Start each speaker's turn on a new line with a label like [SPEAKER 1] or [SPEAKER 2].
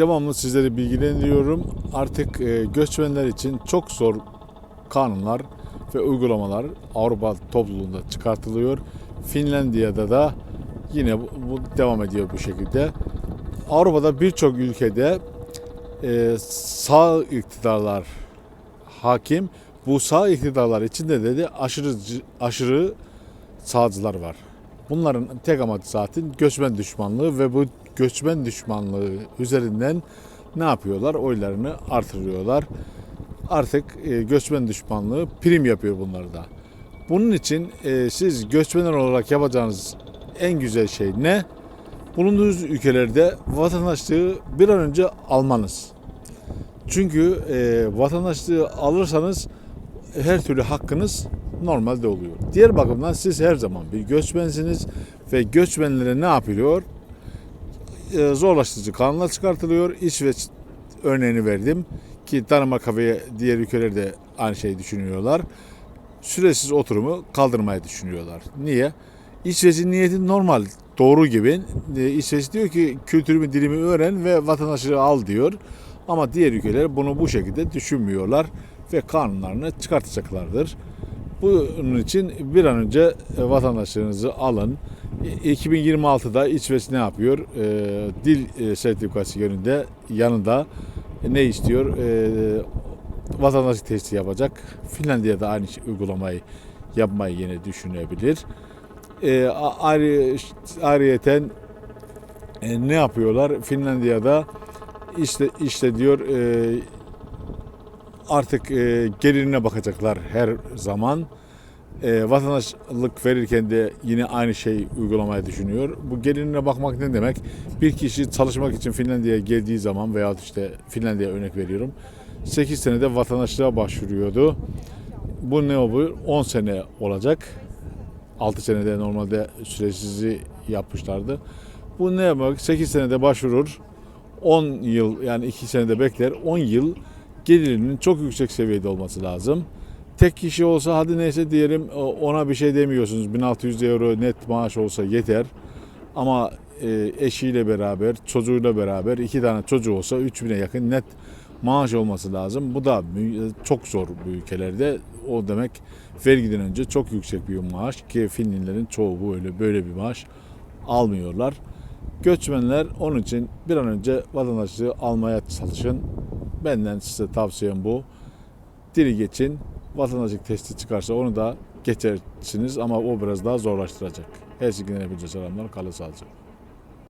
[SPEAKER 1] devamlı sizleri bilgilendiriyorum. Artık e, göçmenler için çok zor kanunlar ve uygulamalar Avrupa topluluğunda çıkartılıyor. Finlandiya'da da yine bu, bu devam ediyor bu şekilde. Avrupa'da birçok ülkede e, sağ iktidarlar hakim. Bu sağ iktidarlar içinde de, aşırı aşırı sağcılar var. Bunların tek amacı zaten göçmen düşmanlığı ve bu göçmen düşmanlığı üzerinden ne yapıyorlar? Oylarını artırıyorlar. Artık e, göçmen düşmanlığı prim yapıyor bunları da. Bunun için e, siz göçmenler olarak yapacağınız en güzel şey ne? Bulunduğunuz ülkelerde vatandaşlığı bir an önce almanız. Çünkü e, vatandaşlığı alırsanız her türlü hakkınız normalde oluyor. Diğer bakımdan siz her zaman bir göçmensiniz ve göçmenlere ne yapılıyor? E, zorlaştırıcı kanunlar çıkartılıyor. İsveç örneğini verdim ki Danimarka ve diğer ülkeler de aynı şeyi düşünüyorlar. Süresiz oturumu kaldırmayı düşünüyorlar. Niye? İsveç'in niyeti normal, doğru gibi. E, İsveç diyor ki kültürümü, dilimi öğren ve vatandaşlığı al diyor. Ama diğer ülkeler bunu bu şekilde düşünmüyorlar ve kanunlarını çıkartacaklardır. Bunun için bir an önce vatandaşlığınızı alın. E, 2026'da İsveç ne yapıyor? E, dil e, sertifikası yönünde yanında ne istiyor? E, vatandaşlık testi yapacak. Finlandiya'da aynı şey- uygulamayı yapmayı yine düşünebilir. E, ayrı, ayrıyeten e, ne yapıyorlar? Finlandiya'da işte işte diyor e, artık e, gelirine bakacaklar her zaman. E, vatandaşlık verirken de yine aynı şey uygulamayı düşünüyor. Bu gelirine bakmak ne demek? Bir kişi çalışmak için Finlandiya'ya geldiği zaman veya işte Finlandiya örnek veriyorum. 8 senede vatandaşlığa başvuruyordu. Bu ne oluyor? 10 sene olacak. 6 senede normalde süresizi yapmışlardı. Bu ne demek? 8 senede başvurur. 10 yıl yani 2 senede bekler. 10 yıl gelirinin çok yüksek seviyede olması lazım. Tek kişi olsa hadi neyse diyelim ona bir şey demiyorsunuz. 1600 euro net maaş olsa yeter. Ama e, eşiyle beraber, çocuğuyla beraber iki tane çocuğu olsa 3000'e yakın net maaş olması lazım. Bu da mü- çok zor bu ülkelerde. O demek vergiden önce çok yüksek bir maaş ki Finlilerin çoğu böyle böyle bir maaş almıyorlar. Göçmenler onun için bir an önce vatandaşlığı almaya çalışın. Benden size tavsiyem bu. Dili geçin. Vatandaşlık testi çıkarsa onu da geçersiniz ama o biraz daha zorlaştıracak. Her şeyden hepinize selamlar. Kalın sağlıcakla.